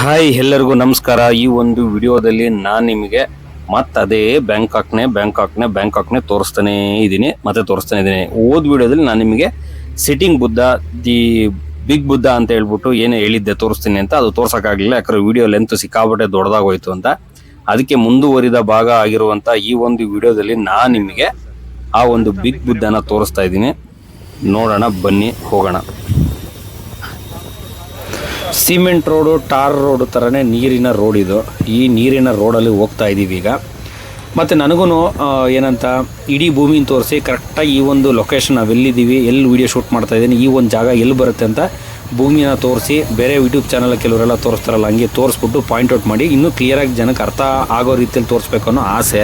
Hi, ಎಲ್ಲರಿಗೂ ನಮಸ್ಕಾರ. ಈ ಒಂದು ವಿಡಿಯೋದಲ್ಲಿ ನಾನು ನಿಮಗೆ ಮತ್ತೆ ಅದೇ ಬ್ಯಾಂಕಾಕ್ನೇ ಬ್ಯಾಂಕಾಕ್ನೇ ಬ್ಯಾಂಕಾಕ್ನೇ ತೋರಿಸ್ತಾನೆ ಇದ್ದೀನಿ. ಮತ್ತೆ ತೋರಿಸ್ತಾನೆ ಇದ್ದೀನಿ. ಓದ್ ವಿಡಿಯೋದಲ್ಲಿ ನಾನು ನಿಮಗೆ sitting Buddha, the big Buddha ಅಂತ ಹೇಳ್ಬಿಟ್ಟು ಏನೇ ಹೇಳಿದ್ದೆ ತೋರಿಸ್ತೀನಿ ಅಂತ. ಅದು ತೋರ್ಸೋಕ್ಕಾಗಲಿಲ್ಲ, ಯಾಕಂದ್ರೆ ವಿಡಿಯೋ ಲೆಂತ್ ಸಿಕ್ಕಾಬಟ್ಟೆ ದೊಡ್ಡದಾಗೋಯ್ತು ಅಂತ. ಅದಕ್ಕೆ ಮುಂದುವರಿದ ಭಾಗ ಆಗಿರುವಂಥ ಈ ಒಂದು ವಿಡಿಯೋದಲ್ಲಿ ನಾನು ನಿಮಗೆ ಆ ಒಂದು ಬಿಗ್ ಬುದ್ಧನ ತೋರಿಸ್ತಾ ಇದ್ದೀನಿ. ನೋಡೋಣ, ಬನ್ನಿ, ಹೋಗೋಣ. ಸಿಮೆಂಟ್ ರೋಡು, ಟಾರ್ ರೋಡು ಥರನೇ ನೀರಿನ ರೋಡ್ ಇದು. ಈ ನೀರಿನ ರೋಡಲ್ಲಿ ಹೋಗ್ತಾ ಇದ್ದೀವಿ ಈಗ. ಮತ್ತು ನನಗೂ ಏನಂತ, ಇಡೀ ಭೂಮಿನ ತೋರಿಸಿ ಕರೆಕ್ಟಾಗಿ ಈ ಒಂದು ಲೊಕೇಶನ್ ನಾವೆಲ್ಲಿದ್ದೀವಿ ಎಲ್ಲಿ ವೀಡಿಯೋ ಶೂಟ್ ಮಾಡ್ತಾ ಇದ್ದೀನಿ, ಈ ಒಂದು ಜಾಗ ಎಲ್ಲಿ ಬರುತ್ತೆ ಅಂತ ಭೂಮಿನ ತೋರಿಸಿ ಬೇರೆ ಯೂಟ್ಯೂಬ್ ಚಾನಲ್ ಕೆಲವರೆಲ್ಲ ತೋರಿಸ್ತಾರಲ್ಲ, ಹಂಗೆ ತೋರಿಸ್ಬಿಟ್ಟು ಪಾಯಿಂಟ್ ಔಟ್ ಮಾಡಿ. ಇನ್ನೂ ಕ್ಲಿಯರಾಗಿ ಜನಕ್ಕೆ ಅರ್ಥ ಆಗೋ ರೀತಿಯಲ್ಲಿ ತೋರಿಸ್ಬೇಕು ಅನ್ನೋ ಆಸೆ.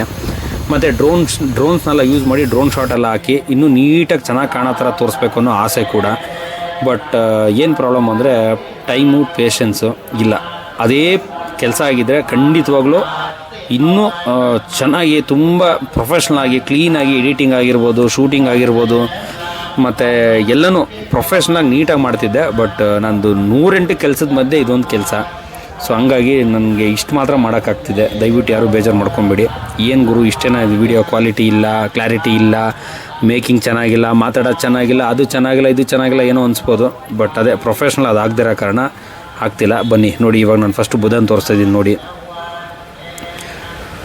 ಮತ್ತು ಡ್ರೋನ್ಸ್ ಡ್ರೋನ್ಸ್ನೆಲ್ಲ ಯೂಸ್ ಮಾಡಿ ಡ್ರೋನ್ ಶಾಟ್ ಎಲ್ಲ ಹಾಕಿ ಇನ್ನೂ ನೀಟಾಗಿ ಚೆನ್ನಾಗಿ ಕಾಣೋ ಥರ ತೋರಿಸ್ಬೇಕು ಅನ್ನೋ ಆಸೆ ಕೂಡ. ಬಟ್ ಏನು ಪ್ರಾಬ್ಲಮ್ ಅಂದರೆ ಟೈಮು, ಪೇಷನ್ಸು ಇಲ್ಲ. ಅದೇ ಕೆಲಸ ಆಗಿದ್ದರೆ ಖಂಡಿತವಾಗ್ಲೂ ಇನ್ನೂ ಚೆನ್ನಾಗಿ ತುಂಬ ಪ್ರೊಫೆಷ್ನಲ್ ಆಗಿ ಕ್ಲೀನಾಗಿ ಎಡಿಟಿಂಗ್ ಆಗಿರ್ಬೋದು ಶೂಟಿಂಗ್ ಆಗಿರ್ಬೋದು, ಮತ್ತು ಎಲ್ಲನೂ ಪ್ರೊಫೆಷ್ನಲಾಗಿ ನೀಟಾಗಿ ಮಾಡ್ತಿದ್ದೆ ಬಟ್ ನಂದು ನೂರೆಂಟು ಕೆಲಸದ ಮಧ್ಯೆ ಇದೊಂದು ಕೆಲಸ. ಸೊ ಹಂಗಾಗಿ ನನಗೆ ಇಷ್ಟು ಮಾತ್ರ ಮಾಡೋಕ್ಕಾಗ್ತಿದೆ. ದಯವಿಟ್ಟು ಯಾರೂ ಬೇಜಾರು ಮಾಡ್ಕೊಬೇಡಿ ಏನು ಗುರು, ಇಷ್ಟೇನ ವಿಡಿಯೋ ಕ್ವಾಲಿಟಿ ಇಲ್ಲ ಕ್ಲಾರಿಟಿ ಇಲ್ಲ ಮೇಕಿಂಗ್ ಚೆನ್ನಾಗಿಲ್ಲ, ಮಾತಾಡೋದು ಚೆನ್ನಾಗಿಲ್ಲ, ಅದು ಚೆನ್ನಾಗಿಲ್ಲ, ಇದು ಚೆನ್ನಾಗಿಲ್ಲ, ಏನೋ ಅನಿಸ್ಬೋದು. ಬಟ್ ಅದೇ ಪ್ರೊಫೆಷ್ನಲ್ ಅದು ಆಗದಿರೋ ಕಾರಣ ಆಗ್ತಿಲ್ಲ. ಬನ್ನಿ, ನೋಡಿ, ಇವಾಗ ನಾನು ಫಸ್ಟ್ ಬುಧನ್ ತೋರಿಸ್ತಾ ಇದ್ದೀನಿ, ನೋಡಿ.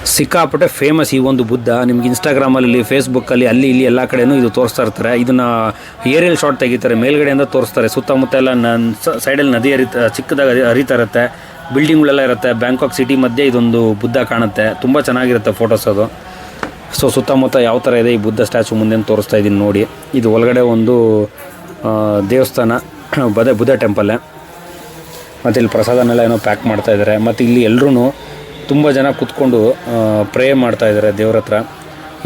ಸಿಕ್ಕಾಪಟ್ಟೆ ಫೇಮಸ್ ಈ ಒಂದು ಬುದ್ಧ ನಿಮ್ಗೆ ಇನ್ಸ್ಟಾಗ್ರಾಮಲ್ಲಿ ಫೇಸ್ಬುಕ್ಕಲ್ಲಿ ಅಲ್ಲಿ ಇಲ್ಲಿ ಎಲ್ಲ ಕಡೆನೂ ಇದು ತೋರಿಸ್ತಾ ಇರ್ತಾರೆ. ಇದನ್ನು ಏರಿಯಲ್ ಶಾಟ್ ತೆಗಿತಾರೆ. ಮೇಲ್ಗಡೆಯಿಂದ ತೋರಿಸ್ತಾರೆ. ಸುತ್ತಮುತ್ತ ಎಲ್ಲ ನನ್ನ ಸೈಡಲ್ಲಿ ನದಿ ಹರಿತ, ಚಿಕ್ಕದಾಗಿ ಹರಿ- ಹರಿತಾ ಇರುತ್ತೆ. ಬಿಲ್ಡಿಂಗ್ಗಳೆಲ್ಲ ಇರುತ್ತೆ. ಬ್ಯಾಂಕಾಕ್ ಸಿಟಿ ಮಧ್ಯೆ ಇದೊಂದು ಬುದ್ಧ ಕಾಣುತ್ತೆ. ತುಂಬ ಚೆನ್ನಾಗಿರುತ್ತೆ ಫೋಟೋಸ್ ಅದು. ಸೊ, ಸುತ್ತಮುತ್ತ ಯಾವ ಥರ ಇದೆ ಈ ಬುದ್ಧ ಸ್ಟ್ಯಾಚು ಮುಂದೆ ತೋರಿಸ್ತಾ ಇದ್ದೀನಿ ನೋಡಿ. ಇದು ಒಳಗಡೆ ಒಂದು ದೇವಸ್ಥಾನ, ಬದ, ಬುದ್ಧ ಟೆಂಪಲ್ಲೇ ಮತ್ತು ಇಲ್ಲಿ ಪ್ರಸಾದನೆಲ್ಲ ಏನೋ ಪ್ಯಾಕ್ ಮಾಡ್ತಾ ಇದ್ದಾರೆ ಮತ್ತು ಇಲ್ಲಿ ಎಲ್ಲರೂ ತುಂಬ ಜನ ಕೂತ್ಕೊಂಡು ಪ್ರೇ ಮಾಡ್ತಾ ಇದ್ದಾರೆ ದೇವ್ರ ಹತ್ರ.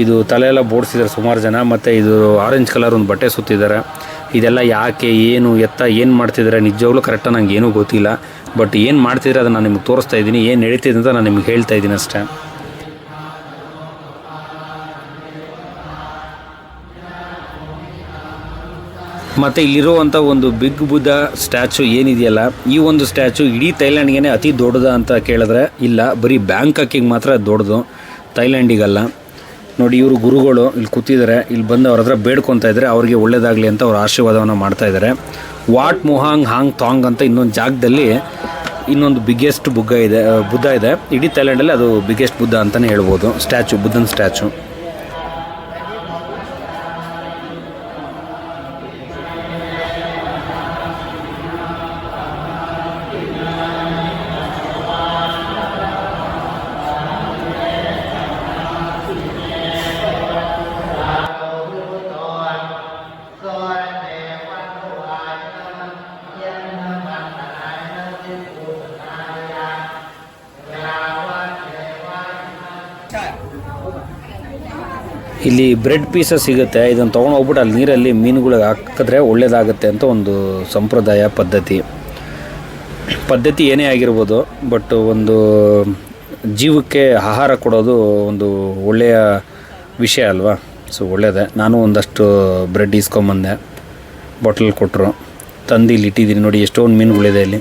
ಇದು ತಲೆ ಎಲ್ಲ ಬೋಡ್ಸಿದ್ದಾರೆ ಸುಮಾರು ಜನ. ಮತ್ತು ಇದು ಆರೆಂಜ್ ಕಲರ್ ಒಂದು ಬಟ್ಟೆ ಸುತ್ತಿದ್ದಾರೆ ಇದೆಲ್ಲ ಯಾಕೆ, ಏನು, ಎತ್ತ, ಏನು ಮಾಡ್ತಿದ್ದಾರೆ ನಿಜವಾಗ್ಲೂ ಕರೆಕ್ಟಾಗಿ ನಂಗೆ ಏನೂ ಗೊತ್ತಿಲ್ಲ. ಬಟ್ ಏನು ಮಾಡ್ತಿದ್ರೆ ಅದನ್ನು ನಾನು ನಿಮ್ಗೆ ತೋರಿಸ್ತಾ ಇದ್ದೀನಿ. ಏನು ನಡೀತಿದೆ ಅಂತ ನಾನು ನಿಮ್ಗೆ ಹೇಳ್ತಾ ಇದ್ದೀನಿ ಅಷ್ಟೇ. ಮತ್ತು ಇಲ್ಲಿರುವಂಥ ಒಂದು ಬಿಗ್ ಬುದ್ಧ ಸ್ಟ್ಯಾಚು ಏನಿದೆಯಲ್ಲ, ಈ ಒಂದು ಸ್ಟ್ಯಾಚು ಇಡೀ ಥೈಲ್ಯಾಂಡ್ಗೆ ಅತಿ ದೊಡ್ಡದ ಅಂತ ಕೇಳಿದ್ರೆ ಇಲ್ಲ, ಬರೀ ಬ್ಯಾಂಕಾಕಿಗೆ ಮಾತ್ರ ದೊಡ್ಡದು. ಥೈಲ್ಯಾಂಡಿಗಲ್ಲ. ನೋಡಿ, ಇವರು ಗುರುಗಳು ಇಲ್ಲಿ ಕೂತಿದ್ದಾರೆ. ಇಲ್ಲಿ ಬಂದು ಅವ್ರ ಹತ್ರ ಬೇಡ್ಕೊತಾ ಇದ್ದಾರೆ ಅವ್ರಿಗೆ ಒಳ್ಳೆಯದಾಗಲಿ ಅಂತ ಅವ್ರ ಆಶೀರ್ವಾದವನ್ನು ಮಾಡ್ತಾ ಇದ್ದಾರೆ. ವಾಟ್ ಮೊಹಾಂಗ್ ಹಾಂಗ್ ಥಾಂಗ್ ಅಂತ ಇನ್ನೊಂದು ಜಾಗದಲ್ಲಿ ಇನ್ನೊಂದು ಬಿಗ್ಗೆಸ್ಟ್ ಬುಗ್ಗ ಇದೆ ಬುದ್ಧ ಇದೆ. ಇಡೀ ಥೈಲ್ಯಾಂಡಲ್ಲಿ ಅದು ಬಿಗ್ಗೆಸ್ಟ್ ಬುದ್ಧ ಅಂತಲೇ ಹೇಳ್ಬೋದು. ಸ್ಟ್ಯಾಚು, ಬುದ್ಧನ ಸ್ಟ್ಯಾಚು. ಇಲ್ಲಿ ಬ್ರೆಡ್ ಪೀಸಸ್ ಸಿಗುತ್ತೆ. ಇದನ್ನು ತೊಗೊಂಡು ಹೋಗ್ಬಿಟ್ಟು ಅಲ್ಲಿ ನೀರಲ್ಲಿ ಮೀನುಗಳಿಗೆ ಹಾಕಿದ್ರೆ ಒಳ್ಳೇದಾಗುತ್ತೆ ಅಂತ ಒಂದು ಸಂಪ್ರದಾಯ, ಪದ್ಧತಿ. ಪದ್ಧತಿ ಏನೇ ಆಗಿರ್ಬೋದು, ಬಟ್ ಒಂದು ಜೀವಕ್ಕೆ ಆಹಾರ ಕೊಡೋದು ಒಂದು ಒಳ್ಳೆಯ ವಿಷಯ ಅಲ್ವಾ? ಸೊ ಒಳ್ಳೆಯದೇ ನಾನು ಒಂದಷ್ಟು ಬ್ರೆಡ್ ಇಸ್ಕೊಂಬಂದೆ ಬಾಟಲ್ ಕೊಟ್ಟರು ತಂದು ಇಲ್ಲಿ ಇಟ್ಟಿದ್ದೀನಿ ನೋಡಿ, ಎಷ್ಟೊಂದು ಮೀನುಗಳಿದೆ ಇಲ್ಲಿ.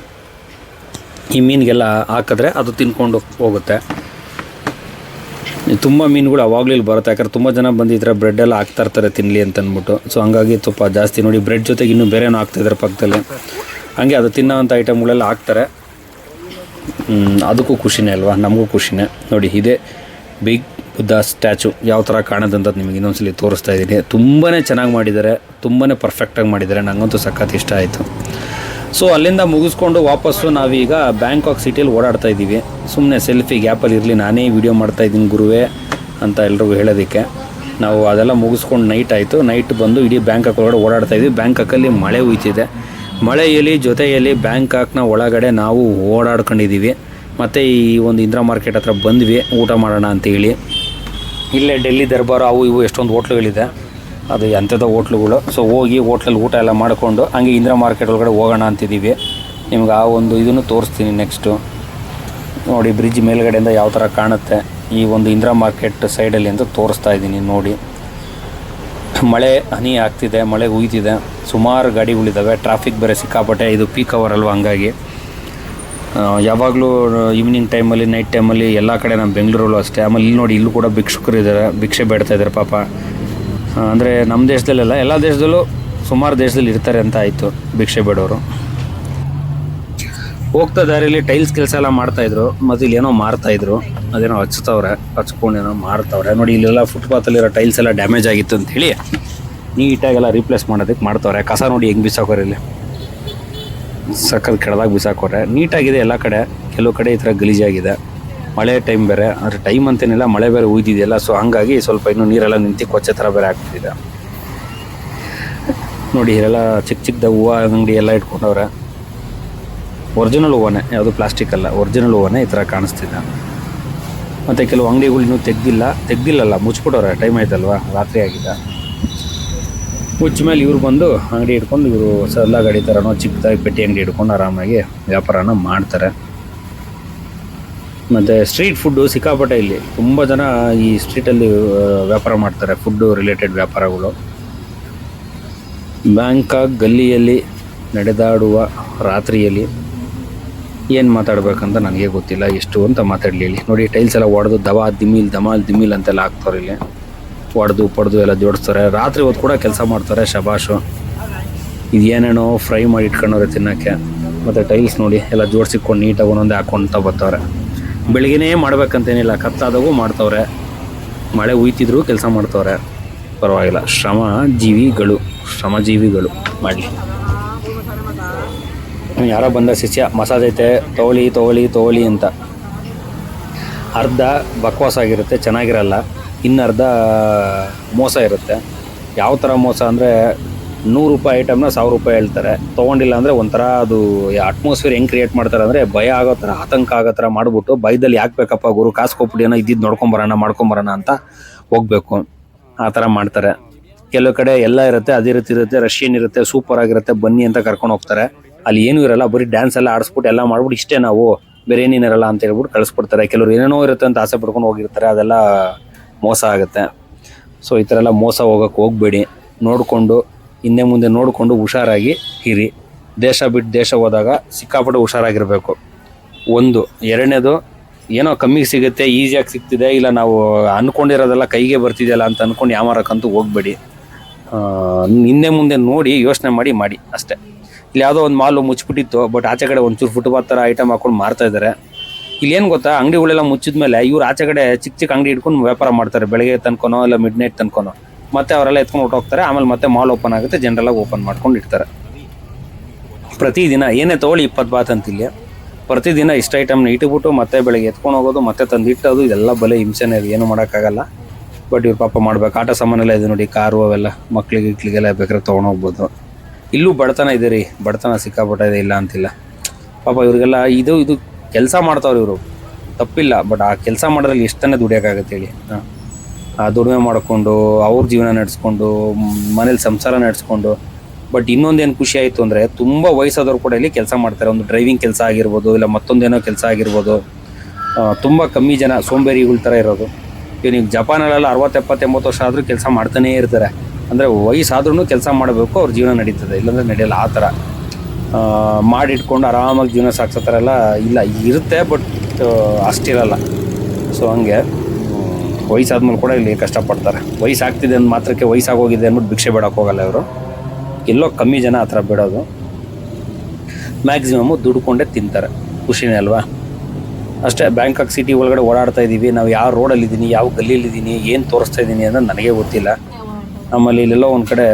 ಈ ಮೀನಿಗೆಲ್ಲ ಹಾಕಿದ್ರೆ ಅದು ತಿನ್ಕೊಂಡು ಹೋಗುತ್ತೆ. ತುಂಬ ಮೀನುಗಳು ಅವಾಗಲೂ ಇಲ್ಲಿ ಬರುತ್ತೆ. ಯಾಕಂದ್ರೆ ತುಂಬ ಜನ ಬಂದಿದ್ರೆ ಬ್ರೆಡ್ ಎಲ್ಲ ಹಾಕ್ತಾ ಇರ್ತಾರೆ ತಿನ್ನಲಿ ಅಂತ ಅಂದ್ಬಿಟ್ಟು. ಸೊ ಹಂಗಾಗಿ ತುಪ್ಪ ಜಾಸ್ತಿ ನೋಡಿ ಬ್ರೆಡ್ ಜೊತೆಗೆ ಇನ್ನೂ ಬೇರೆನೂ ಹಾಕ್ತಿದ್ದಾರೆ ಪಕ್ಕದಲ್ಲಿ. ಹಂಗೆ ಅದು ತಿನ್ನೋವಂಥ ಐಟಮ್ಗಳೆಲ್ಲ ಹಾಕ್ತಾರೆ. ಅದಕ್ಕೂ ಖುಷಿನೇ ಅಲ್ವಾ? ನಮಗೂ ಖುಷಿನೇ. ನೋಡಿ, ಇದೇ ಬಿಗ್ ಬುದ್ಧ ಸ್ಟ್ಯಾಚು ಯಾವ ಥರ ಕಾಣೋದಂತ ನಿಮಗೆ ಇನ್ನೊಂದ್ಸಲಿ ತೋರಿಸ್ತಾ ಇದ್ದೀನಿ. ತುಂಬಾ ಚೆನ್ನಾಗಿ ಮಾಡಿದ್ದಾರೆ. ತುಂಬಾ ಪರ್ಫೆಕ್ಟಾಗಿ ಮಾಡಿದ್ದಾರೆ. ನನಗಂತೂ ಸಖತ್ ಇಷ್ಟ ಆಯಿತು. ಸೊ ಅಲ್ಲಿಂದ ಮುಗಿಸ್ಕೊಂಡು ವಾಪಸ್ಸು ನಾವೀಗ ಬ್ಯಾಂಕಾಕ್ ಸಿಟಿಯಲ್ಲಿ ಓಡಾಡ್ತಾ ಇದ್ದೀವಿ. ಸುಮ್ಮನೆ ಸೆಲ್ಫಿ ಗ್ಯಾಪಲ್ಲಿ ಇರಲಿ, ನಾನೇ ವಿಡಿಯೋ ಮಾಡ್ತಾ ಇದ್ದೀನಿ ಗುರುವೇ ಅಂತ ಎಲ್ರಿಗೂ ಹೇಳೋದಕ್ಕೆ. ನಾವು ಅದೆಲ್ಲ ಮುಗಿಸ್ಕೊಂಡು ನೈಟ್ ಆಯಿತು. ನೈಟ್ ಬಂದು ಇಡೀ ಬ್ಯಾಂಕಾಕ್ ಒಳಗಡೆ ಓಡಾಡ್ತಾ ಇದ್ವಿ. ಬ್ಯಾಂಕಾಕಲ್ಲಿ ಮಳೆ ಹುಯ್ತಿದೆ ಮಳೆಯಲ್ಲಿ, ಜೊತೆಯಲ್ಲಿ ಬ್ಯಾಂಕಾಕ್ನ ಒಳಗಡೆ ನಾವು ಓಡಾಡ್ಕೊಂಡಿದ್ದೀವಿ. ಮತ್ತು ಈ ಒಂದು ಇಂದಿರಾ ಮಾರ್ಕೆಟ್ ಹತ್ರ ಬಂದ್ವಿ. ಊಟ ಮಾಡೋಣ ಅಂತೇಳಿ ಇಲ್ಲೇ ಡೆಲ್ಲಿ ದರ್ಬಾರ್, ಅವು ಇವು ಎಷ್ಟೊಂದು ಹೋಟ್ಲುಗಳಿದೆ. ಅದು ಎಂಥದ ಹೋಟ್ಲುಗಳು. ಸೊ ಹೋಗಿ ಹೋಟ್ಲಲ್ಲಿ ಊಟ ಎಲ್ಲ ಮಾಡಿಕೊಂಡು ಹಂಗೆ ಇಂದ್ರ ಮಾರ್ಕೆಟ್ ಒಳಗಡೆ ಹೋಗೋಣ ಅಂತಿದ್ದೀವಿ. ನಿಮ್ಗೆ ಆ ಒಂದು ಇದನ್ನು ತೋರಿಸ್ತೀನಿ ನೆಕ್ಸ್ಟು ನೋಡಿ ಬ್ರಿಡ್ಜ್ ಮೇಲ್ಗಡೆಯಿಂದ ಯಾವ ಥರ ಕಾಣುತ್ತೆ ಈ ಒಂದು ಇಂದ್ರ ಮಾರ್ಕೆಟ್ ಸೈಡಲ್ಲಿ ಅಂತ ತೋರಿಸ್ತಾ ಇದ್ದೀನಿ ನೋಡಿ. ಮಳೆ ಹನಿ ಆಗ್ತಿದೆ, ಮಳೆ ಉಯ್ತಿದೆ. ಸುಮಾರು ಗಾಡಿಗಳಿದ್ದಾವೆ ಟ್ರಾಫಿಕ್ ಬೇರೆ ಸಿಕ್ಕಾಪಟ್ಟೆ. ಇದು ಪೀಕ್ ಅವರ್ ಅಲ್ವ ಹಂಗಾಗಿ. ಯಾವಾಗಲೂ ಈವ್ನಿಂಗ್ ಟೈಮಲ್ಲಿ ನೈಟ್ ಟೈಮಲ್ಲಿ ಎಲ್ಲ ಕಡೆ ನಮ್ಮ ಬೆಂಗಳೂರಲ್ಲೂ ಅಷ್ಟೇ. ಆಮೇಲೆ ಇಲ್ಲಿ ನೋಡಿ, ಇಲ್ಲೂ ಕೂಡ ಭಿಕ್ಷುಕರು ಇದ್ದಾರೆ ಭಿಕ್ಷೆ ಬೇಡ್ತಾ ಇದ್ದಾರೆ ಪಾಪ. ಅಂದರೆ ನಮ್ಮ ದೇಶದಲ್ಲೆಲ್ಲ ಎಲ್ಲ ದೇಶದಲ್ಲೂ ಸುಮಾರು ದೇಶದಲ್ಲಿ ಇರ್ತಾರೆ ಅಂತ ಆಯಿತು ಭಿಕ್ಷೆ ಬೇಡೋರು. ಹೋಗ್ತಾ ದಾರಿಯಲ್ಲಿ ಟೈಲ್ಸ್ ಕೆಲಸ ಎಲ್ಲ ಮಾಡ್ತಾಯಿದ್ರು ಮತ್ತು ಇಲ್ಲಿ ಏನೋ ಮಾರ್ತಾಯಿದ್ರು ಅದೇನೋ ಹಚ್ತವ್ರೆ ಹಚ್ಕೊಂಡು ಏನೋ ಮಾರ್ತಾವ್ರೆ. ನೋಡಿ, ಇಲ್ಲೆಲ್ಲ ಫುಟ್ಪಾತಲ್ಲಿರೋ ಟೈಲ್ಸ್ ಎಲ್ಲ ಡ್ಯಾಮೇಜ್ ಆಗಿತ್ತು ಅಂತ ಹೇಳಿ ನೀಟಾಗೆಲ್ಲ ರೀಪ್ಲೇಸ್ ಮಾಡೋದಕ್ಕೆ ಮಾಡ್ತವ್ರೆ. ಕಸ ನೋಡಿ ಹೆಂಗೆ ಬಿಸಾಕೋರೆ ಇಲ್ಲಿ. ಸಕ್ಕತ್ ಕೆಳದಾಗ ಬಿಸಾಕೋರೆ. ನೀಟಾಗಿದೆ ಎಲ್ಲ ಕಡೆ. ಕೆಲವು ಕಡೆ ಈ ಥರ ಗಲೀಜಾಗಿದೆ. ಮಳೆ ಟೈಮ್ ಬೇರೆ ಅಂದರೆ ಟೈಮ್ ಅಂತೇನಿಲ್ಲ, ಮಳೆ ಬೇರೆ ಉಯ್ದಿದೆಯಲ್ಲ ಸೊ ಹಂಗಾಗಿ ಸ್ವಲ್ಪ ಇನ್ನೂ ನೀರೆಲ್ಲ ನಿಂತು ಕೊಚ್ಚೆ ಥರ ಬೇರೆ ಆಗ್ತಿದೆ ನೋಡಿ, ಇಲ್ಲೆಲ್ಲ ಚಿಕ್ಕ ಚಿಕ್ಕದ ಹೂವು, ಅಂಗಡಿ ಎಲ್ಲ ಇಟ್ಕೊಂಡವ್ರೆ. ಒರಿಜಿನಲ್ ಹೂವನೇ, ಯಾವುದು ಪ್ಲಾಸ್ಟಿಕ್ ಅಲ್ಲ ಒರಿಜಿನಲ್ ಹೂವನೇ ಈ ಥರ ಕಾಣಿಸ್ತಿದೆ. ಮತ್ತು ಕೆಲವು ಅಂಗಡಿಗಳು ಇನ್ನೂ ತೆಗ್ದಿಲ್ಲ, ತೆಗ್ದಿಲ್ಲಲ್ಲ, ಮುಚ್ಬಿಟ್ಟವ್ರೆ ಟೈಮ್ ಆಯ್ತಲ್ವಾ, ರಾತ್ರಿ ಆಗಿದೆ. ಮುಚ್ಚ ಮೇಲೆ ಇವ್ರು ಬಂದು ಅಂಗಡಿ ಇಟ್ಕೊಂಡು ಇವರು ಸಲ್ಲ ಗಾಡಿ ಥರನೋ ಚಿಕ್ಕದಾಗಿ ಪೆಟ್ಟಿ ಅಂಗಡಿ ಇಟ್ಕೊಂಡು ಆರಾಮಾಗಿ ವ್ಯಾಪಾರನ ಮಾಡ್ತಾರೆ. ಮತ್ತು ಸ್ಟ್ರೀಟ್ ಫುಡ್ಡು ಸಿಕ್ಕಾಪಟ್ಟೆ ಇಲ್ಲಿ. ತುಂಬ ಜನ ಈ ಸ್ಟ್ರೀಟಲ್ಲಿ ವ್ಯಾಪಾರ ಮಾಡ್ತಾರೆ ಫುಡ್ಡು ರಿಲೇಟೆಡ್ ವ್ಯಾಪಾರಗಳು. ಬ್ಯಾಂಕಾಕ್ ಗಲ್ಲಿಯಲ್ಲಿ ನಡೆದಾಡುವ ರಾತ್ರಿಯಲ್ಲಿ ಏನು ಮಾತಾಡಬೇಕಂತ ನನಗೆ ಗೊತ್ತಿಲ್ಲ, ಎಷ್ಟು ಅಂತ ಮಾತಾಡಲಿ ನೋಡಿ ಟೈಲ್ಸ್ ಎಲ್ಲ ಒಡೆದು ದವಾ ದಿಮಿಲ್, ದಮಾಲ್, ದಿಮಿಲ್ ಅಂತೆಲ್ಲ ಹಾಕ್ತಾರೆ ಇಲ್ಲಿ. ಒಡೆದು, ಪಡೆದು ಎಲ್ಲ ಜೋಡಿಸ್ತಾರೆ. ರಾತ್ರಿ ಹೊತ್ತು ಕೂಡ ಕೆಲಸ ಮಾಡ್ತಾರೆ ಶಬಾಷು. ಇದು ಏನೇನೋ ಫ್ರೈ ಮಾಡಿ ಇಟ್ಕೊಂಡವ್ರೆ ತಿನ್ನೋಕ್ಕೆ. ಮತ್ತು ಟೈಲ್ಸ್ ನೋಡಿ, ಎಲ್ಲ ಜೋಡಿಸಿಕೊಂಡು ನೀಟಾಗಿ ಒಂದೊಂದೇ ಹಾಕ್ಕೊಂತ ಬರ್ತಾವ್ರೆ ಬೆಳಿಗ್ಗೆನೇ ಮಾಡ್ಬೇಕಂತೇನಿಲ್ಲ ಕತ್ತಾದಾಗೂ ಮಾಡ್ತವ್ರೆ. ಮಳೆ ಉಯ್ತಿದ್ರು, ಕೆಲಸ ಮಾಡ್ತವ್ರೆ. ಪರವಾಗಿಲ್ಲ. ಶ್ರಮ ಜೀವಿಗಳು ಶ್ರಮಜೀವಿಗಳು ಮಾಡಲಿ. ಯಾರೋ ಬಂದ ಶಿಷ್ಯ, ಮಸಾಜ್ ಐತೆ, ತೋಳಿ ತೋಳಿ ತೋಳಿ ಅಂತ. ಅರ್ಧ ಬಕ್ವಾಸ್ ಆಗಿರುತ್ತೆ, ಚೆನ್ನಾಗಿರಲ್ಲ. ಇನ್ನರ್ಧ ಮೋಸ ಇರುತ್ತೆ. ಯಾವ ಥರ ಮೋಸ ಅಂದರೆ ನೂರು ರೂಪಾಯಿ ಐಟಮ್ನ ಸಾವಿರ ರೂಪಾಯಿ ಹೇಳ್ತಾರೆ. ತೊಗೊಂಡಿಲ್ಲ ಅಂದರೆ ಒಂಥರ ಅದು ಅಟ್ಮಾಸ್ಫಿಯರ್ ಹೆಂಗೆ ಕ್ರಿಯೇಟ್ ಮಾಡ್ತಾರೆ ಅಂದರೆ ಭಯ ಆಗೋ ಥರ, ಆತಂಕ ಆಗೋ ಥರ ಮಾಡಿಬಿಟ್ಟು ಭಯದಲ್ಲಿ ಯಾಕೆ ಬೇಕಪ್ಪ ಗುರು, ಕಾಸು ಕೊಟ್ಬಿಟ್ಟು ಏನೋ ಇದ್ದಿದ್ದು ನೋಡ್ಕೊಂಬರೋಣ ಮಾಡ್ಕೊಂಬರೋಣ ಅಂತ ಹೋಗಬೇಕು. ಆ ಥರ ಮಾಡ್ತಾರೆ. ಕೆಲವು ಕಡೆ ಎಲ್ಲ ಇರುತ್ತೆ ಅದಿರುತ್ತೆ ಇರುತ್ತೆ ರಷ್ಯನ್ ಇರುತ್ತೆ ಸೂಪರ್ ಆಗಿರುತ್ತೆ, ಬನ್ನಿ ಅಂತ ಕರ್ಕೊಂಡು ಹೋಗ್ತಾರೆ. ಅಲ್ಲಿ ಏನೂ ಇರಲ್ಲ, ಬರೀ ಡ್ಯಾನ್ಸ್ ಎಲ್ಲ ಆಡಿಸ್ಬಿಟ್ಟು ಎಲ್ಲ ಮಾಡ್ಬಿಟ್ಟು ಇಷ್ಟೇ ನಾವು. ಬೇರೆ ಏನೇನಿರಲ್ಲ ಅಂತ ಹೇಳ್ಬಿಟ್ಟು ಕಳಿಸ್ಬಿಡ್ತಾರೆ ಕೆಲವ್ರು ಏನೇನೋ ಇರುತ್ತೆ ಅಂತ ಆಸೆ ಪಡ್ಕೊಂಡು ಹೋಗಿರ್ತಾರೆ, ಅದೆಲ್ಲ ಮೋಸ ಆಗುತ್ತೆ. ಸೊ ಈ ಥರ ಎಲ್ಲ ಮೋಸ ಹೋಗಕ್ಕೆ ಹೋಗಬೇಡಿ. ನೋಡಿಕೊಂಡು ಹಿಂದೆ ಮುಂದೆ ನೋಡಿಕೊಂಡು ಹುಷಾರಾಗಿ ಇರಿ. ದೇಶ ಬಿಟ್ಟು ದೇಶ ಹೋದಾಗ ಸಿಕ್ಕಾಪಟ್ಟೆ ಹುಷಾರಾಗಿರಬೇಕು. ಒಂದು, ಎರಡನೇದು, ಏನೋ ಕಮ್ಮಿಗೆ ಸಿಗುತ್ತೆ, ಈಸಿಯಾಗಿ ಸಿಗ್ತಿದೆ, ಇಲ್ಲ ನಾವು ಅಂದ್ಕೊಂಡಿರೋದೆಲ್ಲ ಕೈಗೆ ಬರ್ತಿದೆಯಲ್ಲ ಅಂತ ಅಂದ್ಕೊಂಡು ಯಾಮಾರಕ್ಕಂತೂ ಹೋಗಬೇಡಿ. ಹಿಂದೆ ಮುಂದೆ ನೋಡಿ ಯೋಚನೆ ಮಾಡಿ ಮಾಡಿ ಅಷ್ಟೇ. ಇಲ್ಲಿ ಯಾವುದೋ ಒಂದು ಮಾಲು ಮುಚ್ಚಿಬಿಟ್ಟಿತ್ತು, ಬಟ್ ಆಚೆ ಕಡೆ ಒಂಚೂರು ಫುಟ್ಪಾತ್ ಥರ ಐಟಮ್ ಹಾಕೊಂಡು ಮಾರ್ತಾ ಇದ್ದಾರೆ. ಇಲ್ಲಿ ಏನು ಗೊತ್ತಾ, ಅಂಗಡಿಗಳೆಲ್ಲ ಮುಚ್ಚಿದ ಮೇಲೆ ಇವ್ರು ಆಚೆ ಕಡೆ ಚಿಕ್ಕ ಚಿಕ್ಕ ಅಂಗಡಿ ಇಟ್ಕೊಂಡು ವ್ಯಾಪಾರ ಮಾಡ್ತಾರೆ, ಬೆಳಗ್ಗೆ ತನ್ಕೊನೋ, ಇಲ್ಲ ಮಿಡ್ ನೈಟ್ ತನ್ಕೊನೋ. ಮತ್ತೆ ಅವರೆಲ್ಲ ಎತ್ಕೊಂಡು ಹೊರ್ಟೋಗ್ತಾರೆ ಆಮೇಲೆ ಮತ್ತೆ ಮಾಲ್ ಓಪನ್ ಆಗುತ್ತೆ. ಜನರೆಲ್ಲ ಓಪನ್ ಮಾಡ್ಕೊಂಡು ಇಡ್ತಾರೆ. ಪ್ರತಿದಿನ ಏನೇ ತಗೊಳ್ಳಿ ಇಪ್ಪತ್ತು ಬಾತ್ ಅಂತಿಲ್ಲ ಪ್ರತಿದಿನ ಇಷ್ಟು ಐಟಮ್ನ ಇಟ್ಬಿಟ್ಟು ಮತ್ತೆ ಬೆಳಗ್ಗೆ ಎತ್ಕೊಂಡು ಹೋಗೋದು, ಮತ್ತೆ ತಂದು ಇಟ್ಟೋದು, ಇದೆಲ್ಲ ಬಲೆ ಹಿಂಸೆನೇ ಇದೆ ಏನು ಮಾಡೋಕ್ಕಾಗಲ್ಲ. ಬಟ್ ಇವ್ರು ಪಾಪ ಮಾಡ್ಬೇಕು. ಆಟ ಸಾಮಾನೆಲ್ಲ ಇದೆ ನೋಡಿ, ಕಾರು ಅವೆಲ್ಲ ಮಕ್ಳಿಗೆ ಇಟ್ಲಿಗೆಲ್ಲ ಬೇಕಾದ್ರೆ ತೊಗೊಂಡೋಗ್ಬೋದು ಇಲ್ಲೂ ಬಡತನ ಇದೆ ರೀ. ಬಡತನ ಸಿಕ್ಕಾಪಟ್ಟ ಇದೆ ಇಲ್ಲ ಅಂತಿಲ್ಲ. ಪಾಪ ಇವ್ರಿಗೆಲ್ಲ ಇದು ಇದು ಕೆಲಸ ಮಾಡ್ತಾವ್ರಿ ಇವರು. ತಪ್ಪಿಲ್ಲ. ಬಟ್ ಆ ಕೆಲಸ ಮಾಡೋದ್ರಲ್ಲಿ ಎಷ್ಟನ್ನೇ ದುಡಿಯೋಕ್ಕಾಗತ್ತೆ ಹೇಳಿ. ಹಾಂ. ದುಡಿಮೆ ಮಾಡಿಕೊಂಡು, ಅವ್ರ ಜೀವನ ನಡೆಸ್ಕೊಂಡು, ಮನೇಲಿ ಸಂಸಾರ ನಡೆಸ್ಕೊಂಡು, ಬಟ್ ಇನ್ನೊಂದೇನು ಖುಷಿ ಆಯಿತು ಅಂದರೆ ತುಂಬ ವಯಸ್ಸಾದವ್ರು ಕೂಡ ಇಲ್ಲಿ ಕೆಲಸ ಮಾಡ್ತಾರೆ. ಒಂದು ಡ್ರೈವಿಂಗ್ ಕೆಲಸ ಆಗಿರ್ಬೋದು, ಇಲ್ಲ ಮತ್ತೊಂದೇನೋ ಕೆಲಸ ಆಗಿರ್ಬೋದು. ತುಂಬ ಕಮ್ಮಿ ಜನ ಸೋಂಬೇರಿಗಳ ಥರ ಇರೋದು. ಈಗ ನೀವು ಜಪಾನಲ್ಲೆಲ್ಲ ಅರವತ್ತು, ಎಪ್ಪತ್ತು, ಎಂಬತ್ತು ವರ್ಷ ಆದರೂ ಕೆಲಸ ಮಾಡ್ತಾನೇ ಇರ್ತಾರೆ. ಅಂದರೆ ವಯಸ್ಸಾದ್ರೂ ಕೆಲಸ ಮಾಡಬೇಕು, ಅವ್ರ ಜೀವನ ನಡೀತದೆ. ಇಲ್ಲಾಂದರೆ ನಡೆಯಲ್ಲ ಆ ಥರ. ಮಾಡಿಟ್ಕೊಂಡು ಆರಾಮಾಗಿ ಜೀವನ ಸಾಗಿಸೋ ಥರ ಎಲ್ಲ ಇಲ್ಲ. ಇರುತ್ತೆ, ಬಟ್ ಅಷ್ಟಿರಲ್ಲ. ಸೊ ಹಂಗೆ. ವಯಸ್ಸಾದ್ಮೇಲೆ ಕೂಡ ಇಲ್ಲಿ ಕಷ್ಟಪಡ್ತಾರೆ. ವಯಸ್ಸಾಗ್ತಿದೆ ಅಂದ ಮಾತ್ರಕ್ಕೆ ವಯಸ್ಸಾಗೋಗಿದೆ ಅಂದ್ಬಿಟ್ಟು ಭಿಕ್ಷೆ ಬೇಡಕ್ಕೆ ಹೋಗಲ್ಲ ಇವರು. ಎಲ್ಲೋ ಕಮ್ಮಿ ಜನ ಆ ಥರ ಬಿಡೋದು. ಮ್ಯಾಕ್ಸಿಮಮ್ಮು ದುಡ್ಕೊಂಡೇ ತಿಂತಾರೆ. ಖುಷಿನೇ ಅಲ್ವಾ? ಅಷ್ಟೇ ಬ್ಯಾಂಕಾಕ್ ಸಿಟಿ ಒಳಗಡೆ ಓಡಾಡ್ತಾ ಇದ್ದೀವಿ ನಾವು ಯಾವ ರೋಡಲ್ಲಿದ್ದೀನಿ, ಯಾವ ಗಲ್ಲಿಲಿದ್ದೀನಿ ಏನು ತೋರಿಸ್ತಾ ಇದ್ದೀನಿ ಅನ್ನೋದು ನನಗೆ ಗೊತ್ತಿಲ್ಲ. ನಮ್ಮಲ್ಲಿ ಇಲ್ಲೆಲ್ಲೋ ಒಂದು ಕಡೆ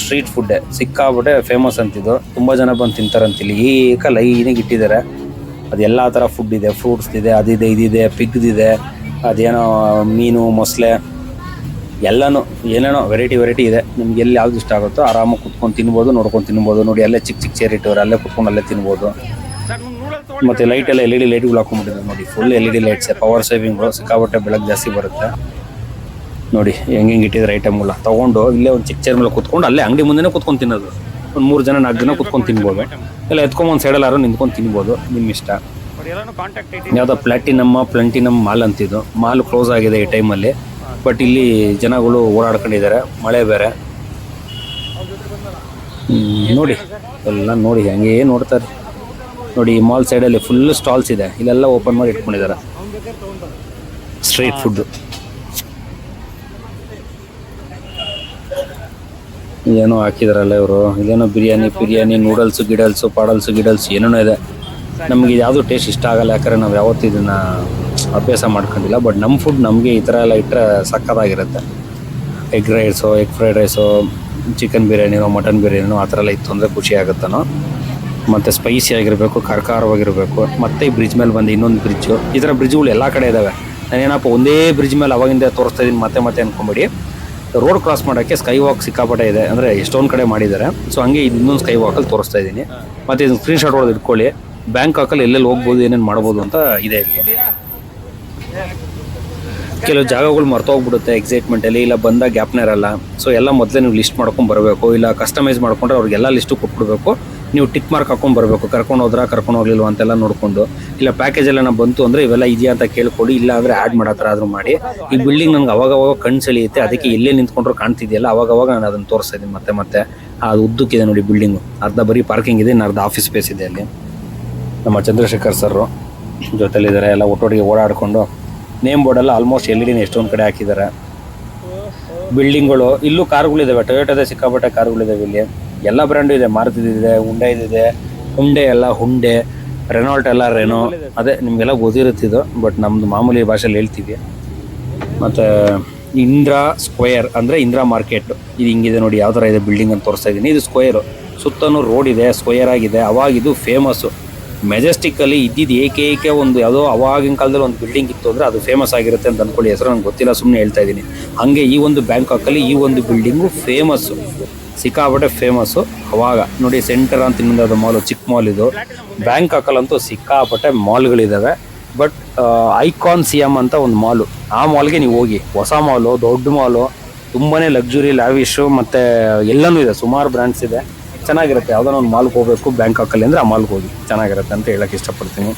ಸ್ಟ್ರೀಟ್ ಫುಡ್ಡೇ ಸಿಕ್ಕಾಬಿಟ್ಟೆ ಫೇಮಸ್ ಅಂತಿದ್ದು ತುಂಬ ಜನ ಬಂದು ತಿಂತಾರಂತಿಲ್ಲಿ ಏಕ ಲೈನಿಗೆ ಇಟ್ಟಿದ್ದಾರೆ. ಅದೆಲ್ಲ ಥರ ಫುಡ್ ಇದೆ. ಫ್ರೂಟ್ಸ್ ಇದೆ ಅದಿದೆ ಇದಿದೆ ಪಿಗ್ದಿದೆ ಅದೇನೋ ಮೀನು, ಮೊಸಳೆ, ಎಲ್ಲನೂ, ಏನೇನೋ ವೆರೈಟಿ ವೆರೈಟಿ ಇದೆ. ನಿಮ್ಗೆ ಎಲ್ಲಿ ಯಾವ್ದು ಇಷ್ಟ ಆಗುತ್ತೋ ಆರಾಮಾಗಿ ಕುತ್ಕೊಂಡು ತಿನ್ಬೋದು, ನೋಡ್ಕೊಂಡು ತಿನ್ಬೋದು. ನೋಡಿ, ಅಲ್ಲೇ ಚಿಕ್ಕ ಚಿಕ್ಕ ಚೇರ್ ಇಟ್ಟವ್ರೆ, ಅಲ್ಲೇ ಕುತ್ಕೊಂಡು ಅಲ್ಲೇ ತಿನ್ಬೋದು. ಮತ್ತೆ ಲೈಟ್ ಎಲ್ಲ ಎಲ್ ಇ ಡಿ ಲೈಟ್ಗಳು ಹಾಕೊಂಡ್ಬಿಟ್ಟಿದ್ದಾರೆ ನೋಡಿ. Full L E D lights power saving ಸಿಕ್ಕಾಪಟ್ಟೆ ಬೆಳಕು ಜಾಸ್ತಿ ಬರುತ್ತೆ. ನೋಡಿ, ಹೆಂಗೆ ಇಟ್ಟಿದ್ರೆ ಇಟ್ಟಿದ್ದಾರೆ ಐಟಮ್ಗಳ ತೊಗೊಂಡು ಇಲ್ಲೇ ಒಂದು ಚಿಕ್ಕ ಚೇರ್ ಮೇಲೆ ಕುತ್ಕೊಂಡು ಅಲ್ಲೇ ಅಂಗಡಿ ಮುಂದೆ ಕುತ್ಕೊಂಡು ತಿನ್ನೋದು. ಒಂದು ಮೂರು ಜನ ನಾಲ್ಕು ಜನ ಕುತ್ಕೊಂಡು ತಿನ್ಬೋದು. ಇಲ್ಲ ಎತ್ಕೊಂಡು ಸೈಡಲ್ಲಿ ಸೈಡಲ್ಲಾರು ನಿಂತ್ಕೊಂಡು ತಿನ್ಬೋದು. ನಿಮ್ಮ ಇಷ್ಟ ಯಾವುದೋ ಪ್ಲಾಟಿನಮ್ಮ ಪ್ಲಾಂಟಿನಮ್ ಮಾಲ್ ಅಂತಿದ್ದು. ಮಾಲ್ ಕ್ಲೋಸ್ ಆಗಿದೆ ಈ ಟೈಮಲ್ಲಿ ಬಟ್ ಇಲ್ಲಿ ಜನಗಳು ಓಡಾಡ್ಕೊಂಡಿದ್ದಾರೆ. ಮಳೆ ಬೇರೆ. ನೋಡಿ. ಎಲ್ಲ ನೋಡಿ ಹಂಗೆ ನೋಡ್ತಾರೆ. ನೋಡಿ ಈ ಮಾಲ್ ಸೈಡಲ್ಲಿ ಫುಲ್ ಸ್ಟಾಲ್ಸ್ ಇದೆ. ಇಲ್ಲೆಲ್ಲ ಓಪನ್ ಮಾಡಿ ಇಟ್ಕೊಂಡಿದ್ದಾರೆ. ಸ್ಟ್ರೀಟ್ ಫುಡ್ ಏನೋ ಹಾಕಿದಾರಲ್ಲ ಇವರು. ಇದೇನೋ ಬಿರಿಯಾನಿ ಬಿರಿಯಾನಿ ನೂಡಲ್ಸ್ ಗಿಡಲ್ಸು ಪಾಡಲ್ಸು ಗಿಡಲ್ಸ್ ಏನೇನೋ ಇದೆ. ನಮಗೆ ಯಾವುದು ಟೇಸ್ಟ್ ಇಷ್ಟ ಆಗಲ್ಲ, ಯಾಕಂದ್ರೆ ನಾವು ಯಾವತ್ತೂ ಇದನ್ನ ಅಭ್ಯಾಸ ಮಾಡ್ಕೊಂಡಿಲ್ಲ. ಬಟ್ ನಮ್ಮ ಫುಡ್ ನಮಗೆ ಈ ಥರ ಎಲ್ಲ ಇಟ್ಟರೆ ಸಕ್ಕತ್ತಾಗಿರುತ್ತೆ. Egg rice egg fried rice chicken ಬಿರಿಯಾನಿನೋ mutton ಬಿರಿಯಾನಿನೋ ಆ ಥರ ಎಲ್ಲ ಇತ್ತು ಅಂದರೆ ಖುಷಿ ಆಗುತ್ತನೋ ಮತ್ತು ಸ್ಪೈಸಿ ಆಗಿರಬೇಕು ಖರ್ಕಾರವಾಗಿರಬೇಕು ಮತ್ತೆ ಈ ಬ್ರಿಡ್ಜ್ ಮೇಲೆ ಬಂದು ಇನ್ನೊಂದು ಬ್ರಿಡ್ಜು ಈ ಥರ ಬ್ರಿಡ್ಜ್ಗಳು ಎಲ್ಲ ಕಡೆ ಇದ್ದಾವೆ ನಾನೇನಪ್ಪ, ಒಂದೇ ಬ್ರಿಡ್ಜ್ ಮೇಲೆ ಅವಾಗಿಂದ ತೋರಿಸ್ತಾ ಇದ್ದೀನಿ ಮತ್ತೆ ಮತ್ತೆ ಅನ್ಕೊಂಬಿಡಿ. ರೋಡ್ ಕ್ರಾಸ್ ಮಾಡೋಕ್ಕೆ ಸ್ಕೈ ವಾಕ್ ಸಿಕ್ಕಾಪಟ್ಟೆ ಇದೆ. ಅಂದರೆ ಎಷ್ಟೊಂದು ಕಡೆ ಮಾಡಿದ್ದಾರೆ. ಸೊ ಹಂಗೆ ಇದು ಇನ್ನೊಂದು ಸ್ಕೈ ವಾಕಲ್ಲಿ ತೋರಿಸ್ತಾ ಇದ್ದೀನಿ ಮತ್ತು ಇದನ್ನು ಸ್ಕ್ರೀನ್ಶಾಟ್ ಹೊಡೆದು ಇಟ್ಕೊಳ್ಳಿ. ಬ್ಯಾಂಕಾಕಲ್ಲಿ ಎಲ್ಲೆಲ್ಲಿ ಹೋಗ್ಬೋದು, ಏನೇನು ಮಾಡ್ಬೋದು ಅಂತ ಇದೆ ಇಲ್ಲಿ. ಕೆಲವು ಜಾಗಗಳು ಮರ್ತೋಗ್ಬಿಡುತ್ತೆ ಎಕ್ಸೈಟ್ಮೆಂಟಲ್ಲಿ ಇಲ್ಲ ಬಂದಾಗ ಗ್ಯಾಪ್ನ ಇರಲ್ಲ. ಸೊ ಎಲ್ಲ ಮೊದಲೇ ನೀವು ಲಿಸ್ಟ್ ಮಾಡ್ಕೊಂಡು ಬರಬೇಕು. ಇಲ್ಲ ಕಸ್ಟಮೈಸ್ ಮಾಡ್ಕೊಂಡ್ರೆ ಅವ್ರಿಗೆಲ್ಲ ಲಿಸ್ಟು ಕೊಟ್ಬಿಡ್ಬೇಕು. ನೀವು ಟಿಕ್ ಮಾರ್ಕ್ ಹಾಕೊಂಡು ಬರಬೇಕು. ಕರ್ಕೊಂಡು ಹೋದ್ರಾ, ಕರ್ಕೊಂಡು ಹೋಗ್ಲಿಲ್ವ ಅಂತೆಲ್ಲ ನೋಡಿಕೊಂಡು. ಇಲ್ಲ ಪ್ಯಾಕೇಜ್ ಎಲ್ಲ ನಾವು ಬಂತು ಅಂದರೆ ಇವೆಲ್ಲ ಇದೆಯಾ ಅಂತ ಕೇಳ್ಕೊಳ್ಳಿ ಇಲ್ಲ ಅಂದರೆ ಆ್ಯಡ್ ಮಾಡೋ ಥರ ಆದರೂ ಮಾಡಿ. ಈ ಬಿಲ್ಡಿಂಗ್ ನನಗೆ ಅವಾಗವಾಗ ಅವಾಗ ಕಣ್ಣು ಸೆಳೆಯುತ್ತೆ. ಅದಕ್ಕೆ ಎಲ್ಲೇ ನಿಂತ್ಕೊಂಡ್ರು ಕಾಣ್ತಿದೆಯಲ್ಲ, ಅವಾಗವಾಗ ಅವಾಗ ನಾನು ಅದನ್ನು ತೋರಿಸ್ತಾ ಇದ್ದೀನಿ ಮತ್ತೆ ಮತ್ತೆ. ಅದು ಉದ್ದಕ್ಕಿದೆ ನೋಡಿ ಬಿಲ್ಡಿಂಗು ಅರ್ಧ ಬರೀ ಪಾರ್ಕಿಂಗ್ ಇದೆ, ಇನ್ನು ಅರ್ಧ ಆಫೀಸ್ ಸ್ಪೇಸ್ ಇದೆ ಅಲ್ಲಿ. ನಮ್ಮ ಚಂದ್ರಶೇಖರ್ ಸರ್ರು ಜೊತೆಲಿದ್ದಾರೆ, ಎಲ್ಲ ಒಟ್ಟೊಟ್ಟಿಗೆ ಓಡಾಡಿಕೊಂಡು ನೇಮ್ ಬೋರ್ಡೆಲ್ಲ ಆಲ್ಮೋಸ್ಟ್ ಎಲ್ ಇ ಡಿನ ಎಷ್ಟೊಂದು ಕಡೆ ಹಾಕಿದ್ದಾರೆ. ಬಿಲ್ಡಿಂಗ್ಗಳು ಇಲ್ಲೂ ಕಾರುಗಳಿದ್ದಾವೆ ಟೊಯೋಟೋದೇ ಸಿಕ್ಕಾಪಟ್ಟೆ ಕಾರುಗಳಿದ್ದಾವೆ ಇಲ್ಲಿ. ಎಲ್ಲ ಬ್ರ್ಯಾಂಡು ಇದೆ, ಮಾರುತಿದಿದೆ ಹುಂಡೈದಿದೆ ಹುಂಡೆ ಎಲ್ಲ ಹುಂಡೆ ರೆನಾಲ್ಟ್ ಎಲ್ಲ ರೆನೋ ಅದೇ, ನಿಮಗೆಲ್ಲ ಗೊತ್ತಿರುತ್ತಿದ್ದು ಬಟ್ ನಮ್ಮದು ಮಾಮೂಲಿ ಭಾಷೆಯಲ್ಲಿ ಹೇಳ್ತೀವಿ. ಮತ್ತು ಇಂದ್ರಾ ಸ್ಕ್ವೇರ್ ಅಂದರೆ ಇಂದ್ರಾ ಮಾರ್ಕೆಟ್ ಇದು ಹಿಂಗಿದೆ ನೋಡಿ ಯಾವ ಥರ ಇದೆ ಬಿಲ್ಡಿಂಗ್ ಅಂತ ತೋರಿಸ್ತಾ ಇದ್ದೀನಿ. ಇದು ಸ್ಕ್ವೇರು ಸುತ್ತಲೂ ರೋಡ್ ಇದೆ ಸ್ಕ್ವೇರ್ ಆಗಿದೆ. ಅವಾಗ ಇದು ಫೇಮಸ್ಸು ಮೆಜೆಸ್ಟಿಕ್ಕಲ್ಲಿ ಇದ್ದಿದ್ದು ಏಕೈಕ ಒಂದು ಯಾವುದೋ ಅವಾಗಿನ ಕಾಲದಲ್ಲಿ ಒಂದು ಬಿಲ್ಡಿಂಗ್ ಇತ್ತು ಅಂದರೆ ಅದು ಫೇಮಸ್ ಆಗಿರುತ್ತೆ ಅಂತ ಅಂದ್ಕೊಳ್ಳಿ ಹೆಸರು ನಂಗೆ ಗೊತ್ತಿಲ್ಲ ಸುಮ್ಮನೆ ಹೇಳ್ತಾ ಇದ್ದೀನಿ. ಹಾಗೆ ಈ ಒಂದು ಬ್ಯಾಂಕಾಕಲ್ಲಿ ಈ ಒಂದು ಬಿಲ್ಡಿಂಗು ಫೇಮಸ್ಸು ಸಿಕ್ಕಾಪಟ್ಟೆ ಫೇಮಸ್ಸು ಅವಾಗ ನೋಡಿ ಸೆಂಟರ್ ಅಂತ ಇನ್ನೊಂದು ಅದು ಮಾಲು ಚಿಕ್ಕ ಮಾಲ್ ಇದು. ಬ್ಯಾಂಕಾಕಲ್ಲಂತೂ ಸಿಕ್ಕಾಪಟ್ಟೆ ಮಾಲ್ಗಳಿದ್ದಾವೆ ಬಟ್ ಐಕಾನ್ ಸಿ ಎಂ ಅಂತ ಒಂದು ಮಾಲು ಆ ಮಾಲ್ಗೆ ನೀವು ಹೋಗಿ. ಹೊಸ ಮಾಲು ದೊಡ್ಡ ಮಾಲು ತುಂಬಾ ಲಕ್ಸುರಿ ಲ್ಯಾವಿಶು ಮತ್ತು ಎಲ್ಲನೂ ಇದೆ. ಸುಮಾರು ಬ್ರ್ಯಾಂಡ್ಸ್ ಇದೆ. ಚೆನ್ನಾಗಿರುತ್ತೆ. ಯಾವುದೋ ಒಂದು ಮಾಲ್ಗೆ ಹೋಗಬೇಕು ಬ್ಯಾಂಕಾಕಲ್ಲಿ ಅಂದರೆ ಆ ಮಾಲ್ಗೆ ಹೋಗಿ. ಚೆನ್ನಾಗಿರುತ್ತೆ ಅಂತ ಹೇಳಕ್ ಇಷ್ಟಪಡ್ತೀನಿ.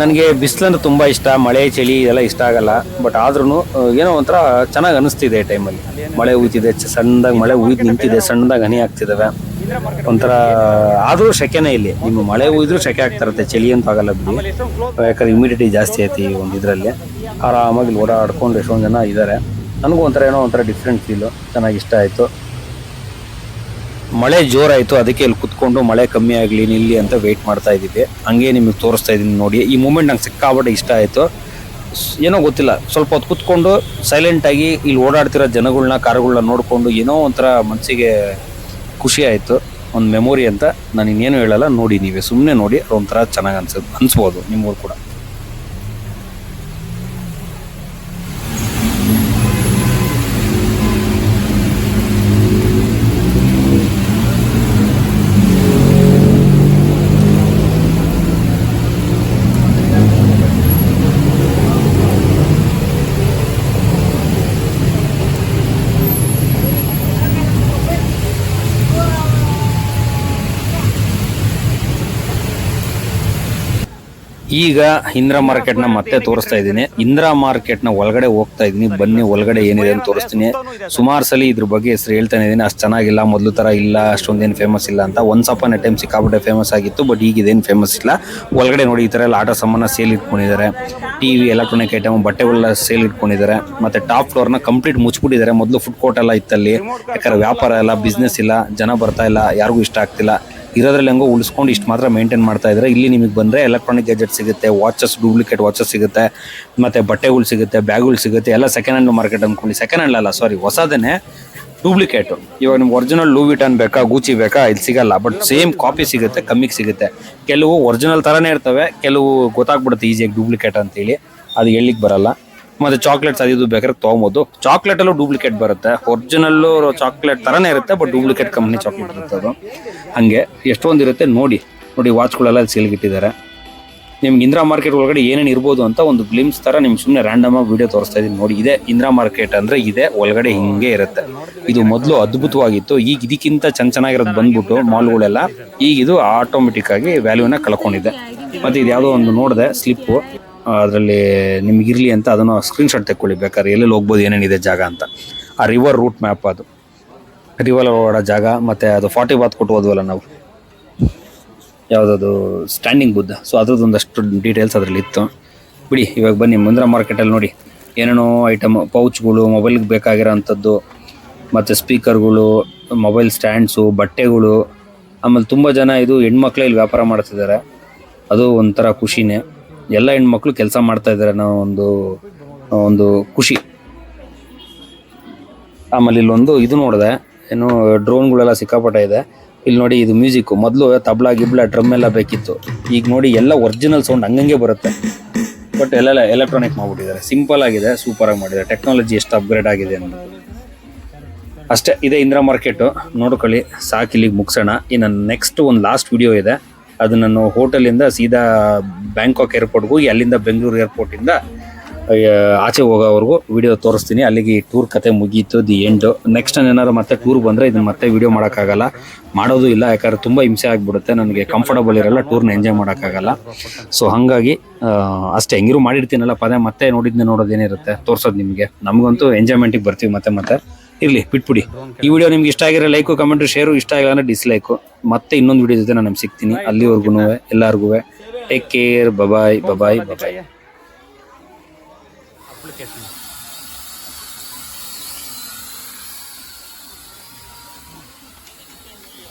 ನನಗೆ ಬಿಸಿಲಂದ್ರೆ ತುಂಬ ಇಷ್ಟ. ಮಳೆ, ಚಳಿ ಇದೆಲ್ಲ ಇಷ್ಟ ಆಗಲ್ಲ. ಬಟ್ ಆದ್ರೂ ಏನೋ ಒಂಥರ ಚೆನ್ನಾಗಿ ಅನಿಸ್ತಿದೆ ಈ ಟೈಮಲ್ಲಿ ಮಳೆ ಉಯ್ತಿದೆ ಸಣ್ಣದಾಗಿ ಮಳೆ ಉಯ್ದು ನಿಂತಿದೆ, ಸಣ್ಣದಾಗಿ ಹನಿ ಆಗ್ತಿದ್ದಾವೆ ಒಂಥರ, ಆದರೂ ಸೆಕೆನೇ ಇಲ್ಲಿ. ನಿಮ್ಮ ಮಳೆ ಉಯ್ದ್ರೂ ಸೆಕೆ ಆಗ್ತಾ ಇರುತ್ತೆ. ಚಳಿ ಅಂತ ಆಗಲ್ಲ ಬಿಡಿ. ಯಾಕಂದ್ರೆ ಇಮಿಡಿಟಿ ಜಾಸ್ತಿ ಐತಿ ಒಂದು ಇದರಲ್ಲಿ. ಆರಾಮಾಗಿ ಓಡಾಡ್ಕೊಂಡು ಎಷ್ಟೊಂದು ಜನ ಇದ್ದಾರೆ ನನಗೂ ಒಂಥರ ಏನೋ ಒಂಥರ ಡಿಫ್ರೆಂಟ್ ಫೀಲು ಚೆನ್ನಾಗಿ ಇಷ್ಟ ಆಯಿತು. ಮಳೆ ಜೋರಾಯಿತು, ಅದಕ್ಕೆ ಇಲ್ಲಿ ಕುತ್ಕೊಂಡು ಮಳೆ ಕಮ್ಮಿ ಆಗಲಿ, ನಿಲ್ಲಿ ಅಂತ ವೆಯ್ಟ್ ಮಾಡ್ತಾ ಇದ್ದೀವಿ ಹಂಗೆ ನಿಮಗೆ ತೋರಿಸ್ತಾ ಇದ್ದೀನಿ ನೋಡಿ. ಈ ಮೂಮೆಂಟ್ ನಂಗೆ ಸಿಕ್ಕಾಬಟ್ಟೆ ಇಷ್ಟ ಆಯಿತು. ಏನೋ ಗೊತ್ತಿಲ್ಲ, ಸ್ವಲ್ಪ ಹೊತ್ತು ಕುತ್ಕೊಂಡು ಸೈಲೆಂಟಾಗಿ ಇಲ್ಲಿ ಓಡಾಡ್ತಿರೋ ಜನಗಳನ್ನ ಕಾರುಗಳನ್ನ ನೋಡಿಕೊಂಡು ಏನೋ ಒಂಥರ ಮನಸ್ಸಿಗೆ ಖುಷಿ ಆಯಿತು. ಒಂದು ಮೆಮೊರಿ ಅಂತ ನಾನು ಇನ್ನೇನು ಹೇಳಲ್ಲ, ನೋಡಿ ನೀವೇ ಸುಮ್ಮನೆ ನೋಡಿ ಒಂಥರ ಚೆನ್ನಾಗಿ ಅನ್ಸ ಅನಿಸ್ಬೋದು ನಿಮ್ಮೂರು ಕೂಡ. ಈಗ ಇಂದಿರಾ ಮಾರ್ಕೆಟ್ನ ಮತ್ತೆ ತೋರಿಸ್ತಾ ಇದ್ದೀನಿ. ಇಂದಿರಾ ಮಾರ್ಕೆಟ್ನ ಒಳಗಡೆ ಹೋಗ್ತಾ ಇದ್ದೀನಿ. ಬನ್ನಿ, ಒಳಗಡೆ ಏನಿದೆ ಅಂತ ತೋರಿಸ್ತೀನಿ. ಸುಮಾರು ಸಲ ಇದ್ರ ಬಗ್ಗೆ ಹೆಸರು ಹೇಳ್ತಾನೆ ಇದ್ದೀನಿ. ಅಷ್ಟು ಚೆನ್ನಾಗಿಲ್ಲ, ಮೊದಲು ಥರ ಇಲ್ಲ ಅಷ್ಟೊಂದೇನು ಫೇಮಸ್ ಇಲ್ಲ ಅಂತ. ಒನ್ಸ್ ಅಪಾನ್ ಎ ಟೈಮ್ ಸಿಕ್ಕಾಪಟ್ಟೆ ಫೇಮಸ್ ಆಗಿತ್ತು ಬಟ್ ಈಗ ಇದೇನು ಫೇಮಸ್ ಇಲ್ಲ. ಒಳಗಡೆ ನೋಡಿ ಈ ಥರ ಎಲ್ಲ ಆಟೋ ಸಾಮಾನ ಸೇಲ್ ಇಟ್ಕೊಂಡಿದ್ದಾರೆ. ಟಿ ವಿ ಎಲೆಕ್ಟ್ರಾನಿಕ್ ಐಟಮ್ ಬಟ್ಟೆಗಳೆಲ್ಲ ಸೇಲ್ ಇಟ್ಕೊಂಡಿದ್ದಾರೆ. ಮತ್ತೆ ಟಾಪ್ ಫ್ಲೋರ್ನ ಕಂಪ್ಲೀಟ್ ಮುಚ್ಚಿಬಿಟ್ಟಿದ್ದಾರೆ. ಮೊದಲು ಫುಡ್ ಕೋರ್ಟ್ ಎಲ್ಲ ಇತ್ತಲ್ಲಿ. ಯಾಕಂದ್ರೆ ವ್ಯಾಪಾರ ಎಲ್ಲ ಬಿಸ್ನೆಸ್ ಇಲ್ಲ, ಜನ ಬರ್ತಾ ಇಲ್ಲ, ಯಾರಿಗೂ ಇಷ್ಟ ಆಗ್ತಿಲ್ಲ. ಇರೋದ್ರಲ್ಲಿ ಹೆಂಗೋ ಉಳಿಸ್ಕೊಂಡು ಇಷ್ಟು ಮಾತ್ರ ಮೇಂಟೈನ್ ಮಾಡ್ತಾ ಇದ್ದಾರೆ ಇಲ್ಲಿ ನಿಮಗೆ ಬಂದರೆ ಎಲೆಕ್ಟ್ರಾನಿಕ್ ಗ್ಯಾಜೆಟ್ ಸಿಗುತ್ತೆ ವಾಚಸ್ ಡೂಪ್ಲಿಕೇಟ್ ವಾಚಸ್ ಸಿಗುತ್ತೆ, ಮತ್ತು ಬಟ್ಟೆಗಳು ಸಿಗುತ್ತೆ, ಬ್ಯಾಗ್ಗಳು ಸಿಗುತ್ತೆ, ಎಲ್ಲ ಸೆಕೆಂಡ್ ಹ್ಯಾಂಡ್ ಮಾರ್ಕೆಟ್ ಅಂದ್ಕೊಂಡು ಸೆಕೆಂಡ್ ಹ್ಯಾಂಡ್ ಅಲ್ಲ ಸಾರಿ ಹೊಸದೇ ಡೂಪ್ಲಿಕೇಟು ಇವಾಗ ನಿಮ್ಗೆ ಒರಿಜಿನಲ್ ಲೂವಿಟನ್ ಬೇಕಾ ಗೂಚಿ ಬೇಕಾ, ಇಲ್ಲಿ ಸಿಗಲ್ಲ. ಬಟ್ ಸೇಮ್ ಕಾಪಿ ಸಿಗುತ್ತೆ ಕಮ್ಮಿಗೆ ಸಿಗುತ್ತೆ. ಕೆಲವು ಒರಿಜಿನಲ್ ಥರನೇ ಇರ್ತವೆ, ಕೆಲವು ಗೊತ್ತಾಗ್ಬಿಡುತ್ತೆ ಈಸಿಯಾಗಿ ಡೂಪ್ಲಿಕೇಟ್ ಅಂತೇಳಿ. ಅದು ಹೇಳಿಕ್ಕೆ ಬರಲ್ಲ. ಮತ್ತೆ ಚಾಕ್ಲೇಟ್ಸ್ ಅದು ಇದು ಬೇಕಾದ್ರೆ ತೊಗೊಬೋದು. ಚಾಕ್ಲೇಟಲ್ಲೂ ಡೂಪ್ಲಿಕೇಟ್ ಬರುತ್ತೆ. ಒರಿಜಿನಲ್ ಚಾಕ್ಲೇಟ್ ಥರನೇ ಇರುತ್ತೆ ಬಟ್ ಡೂಪ್ಲಿಕೇಟ್ ಕಂಪ್ನಿ ಚಾಕ್ಲೇಟ್ ಇರುತ್ತೆ ಅದು. ಹಾಗೆ ಎಷ್ಟೊಂದು ಇರುತ್ತೆ ನೋಡಿ ನೋಡಿ ವಾಚ್ಗಳೆಲ್ಲ ಸೇಲ್ಗಿಟ್ಟಿದ್ದಾರೆ ನಿಮ್ಗೆ ಇಂದಿರಾ ಮಾರ್ಕೆಟ್ ಒಳಗಡೆ ಏನೇನು ಇರ್ಬೋದು ಅಂತ ಒಂದು ಗ್ಲಿಮ್ಸ್ ತರ ನಿಮ್ಗೆ ಸುಮ್ಮನೆ ರ್ಯಾಂಡಮ್ ಆಗಿ ವಿಡಿಯೋ ತೋರಿಸ್ತಾ ಇದೀನಿ. ನೋಡಿ, ಇದೆ ಇಂದಿರಾ ಮಾರ್ಕೆಟ್ ಅಂದ್ರೆ ಇದೆ, ಒಳಗಡೆ ಹಿಂಗೆ ಇರುತ್ತೆ. ಇದು ಮೊದಲು ಅದ್ಭುತವಾಗಿತ್ತು. ಈಗ ಇದಕ್ಕಿಂತ ಚೆನ್ನ ಚೆನ್ನಾಗಿರೋದು ಬಂದ್ಬಿಟ್ಟು ಮಾಲ್ಗಳೆಲ್ಲ ಈಗ ಇದು ಆಟೋಮೆಟಿಕ್ ಆಗಿ ವ್ಯಾಲ್ಯೂನ ಕಳ್ಕೊಂಡಿದೆ. ಮತ್ತೆ ಇದು ಯಾವುದೋ ಒಂದು ನೋಡಿದೆ ಸ್ಲಿಪ್ಪು ಅದರಲ್ಲಿ ನಿಮಗಿರಲಿ ಅಂತ ಅದನ್ನು ಸ್ಕ್ರೀನ್ಶಾಟ್ ತೆಕ್ಕೊಳ್ಳಿ ಬೇಕಾದ್ರೆ. ಎಲ್ಲೆಲ್ಲಿ ಹೋಗ್ಬೋದು, ಏನೇನಿದೆ ಜಾಗ ಅಂತ. ಆ ರಿವರ್ ರೂಟ್ ಮ್ಯಾಪ್ ಅದು. ರಿವರ್ ಓಡೋ ಜಾಗ, ಮತ್ತು ಅದು ಫಾರ್ಟಿ ಬಾತ್ ಕೊಟ್ಟು ಹೋದ್ವಲ್ಲ ನಾವು. ಯಾವುದದು? ಸ್ಟ್ಯಾಂಡಿಂಗ್ ಬುದ್ಧ ಸೊ ಅದ್ರದ್ದು ಒಂದಷ್ಟು ಡೀಟೇಲ್ಸ್ ಅದರಲ್ಲಿ ಇತ್ತು. ಬಿಡಿ, ಇವಾಗ ಬನ್ನಿ ಮುಂದ್ರ ಮಾರ್ಕೆಟಲ್ಲಿ ನೋಡಿ. ಏನೇನೋ ಐಟಮ್ ಪೌಚ್ಗಳು ಮೊಬೈಲ್ಗೆ ಬೇಕಾಗಿರೋ ಅಂಥದ್ದು ಮತ್ತು ಸ್ಪೀಕರ್ಗಳು ಮೊಬೈಲ್ ಸ್ಟ್ಯಾಂಡ್ಸು ಬಟ್ಟೆಗಳು. ಆಮೇಲೆ ತುಂಬ ಜನ ಇದು ಹೆಣ್ಮಕ್ಳೇ ಇಲ್ಲಿ ವ್ಯಾಪಾರ ಮಾಡ್ತಿದ್ದಾರೆ. ಅದು ಒಂಥರ ಖುಷಿನೇ. ಎಲ್ಲ ಹೆಣ್ಮಕ್ಳು ಕೆಲಸ ಮಾಡ್ತಾ ಇದ್ದಾರೆ ಅನ್ನೋ ಒಂದು ಒಂದು ಖುಷಿ. ಆಮೇಲೆ ಇಲ್ಲೊಂದು ಇದು ನೋಡಿದೆ, ಏನು ಡ್ರೋನ್ಗಳೆಲ್ಲ ಸಿಕ್ಕಾಪಟ್ಟೆ ಇದೆ. ಇಲ್ಲಿ ನೋಡಿ ಇದು ಮ್ಯೂಸಿಕ್ ಮೊದಲು ತಬ್ಲಾ, ಗಿಬ್ಲಾ, ಡ್ರಮ್ ಎಲ್ಲ ಬೇಕಿತ್ತು. ಈಗ ನೋಡಿ ಎಲ್ಲ ಒರಿಜಿನಲ್ ಸೌಂಡ್ ಹಂಗಂಗೆ ಬರುತ್ತೆ. ಬಟ್ ಎಲ್ಲ ಎಲೆಕ್ಟ್ರಾನಿಕ್ ಮಾಡ್ಬಿಟ್ಟಿದ್ದಾರೆ. ಸಿಂಪಲ್ ಆಗಿದೆ ಸೂಪರ್ ಆಗಿ ಮಾಡಿದ್ದಾರೆ. ಟೆಕ್ನಾಲಜಿ ಎಷ್ಟು ಅಪ್ಗ್ರೇಡ್ ಆಗಿದೆ ಅನ್ನೋದು ಅಷ್ಟೇ, ಇದೆ ಇಂದಿರಾ ಮಾರ್ಕೆಟು ನೋಡ್ಕೊಳ್ಳಿ, ಸಾಕು ಇಲ್ಲಿಗೆ ಮುಗಿಸೋಣ. ಇನ್ನು ನೆಕ್ಸ್ಟ್ ಒಂದು ಲಾಸ್ಟ್ ವಿಡಿಯೋ ಇದೆ. ಅದು ನಾನು ಹೋಟೆಲಿಂದ ಸೀದಾ ಬ್ಯಾಂಕಾಕ್ ಏರ್ಪೋರ್ಟ್ಗೆ ಹೋಗಿ ಅಲ್ಲಿಂದ ಬೆಂಗಳೂರು ಏರ್ಪೋರ್ಟಿಂದ ಆಚೆ ಹೋಗೋವರೆಗೂ ವಿಡಿಯೋ ತೋರಿಸ್ತೀನಿ. ಅಲ್ಲಿಗೆ ಟೂರ್ ಕತೆ ಮುಗೀತು, ದಿ ಎಂಡ್. ನೆಕ್ಸ್ಟ್ ನಾನು ಏನಾದ್ರು ಮತ್ತೆ ಟೂರ್ ಬಂದರೆ ಇದನ್ನು ಮತ್ತೆ ವಿಡಿಯೋ ಮಾಡೋಕ್ಕಾಗಲ್ಲ. ಮಾಡೋದು ಇಲ್ಲ, ಯಾಕಂದ್ರೆ ತುಂಬ ಹಿಂಸೆ ಆಗಿಬಿಡುತ್ತೆ. ನನಗೆ ಕಂಫರ್ಟಬಲ್ ಇರಲ್ಲ, ಟೂರ್ನ ಎಂಜಾಯ್ ಮಾಡೋಕ್ಕಾಗಲ್ಲ. ಸೊ ಹಾಗಾಗಿ ಅಷ್ಟೇ, ಹೆಂಗಿರು ಮಾಡಿರ್ತೀನಲ್ಲ ಪದೇ, ಮತ್ತೆ ನೋಡಿದ್ನೆ ನೋಡೋದೇನಿರುತ್ತೆ, ತೋರ್ಸೋದು ನಿಮಗೆ. ನಮಗಂತೂ ಎಂಜಾಯ್ಮೆಂಟಿಗೆ ಬರ್ತೀವಿ ಮತ್ತೆ ಮತ್ತೆ. ಇರಲಿ, ಬಿಟ್ಬಿಡಿ. ಈ ವಿಡಿಯೋ ನಿಮ್ಗೆ ಇಷ್ಟ ಆಗಿರೋ ಲೈಕು ಕಮೆಂಟ್ ಶೇರು ಇಷ್ಟ ಆಗಿಲ್ಲ ಅಂದ್ರೆ ಡಿಸ್ಲೈಕು ಮತ್ತೆ ಇನ್ನೊಂದು ವಿಡಿಯೋ ಜೊತೆ ನಾನು ಸಿಗ್ತೀನಿ. ಅಲ್ಲಿವರೆಗೂ ಎಲ್ಲರಿಗೂ take care bye bye bye bye bye bye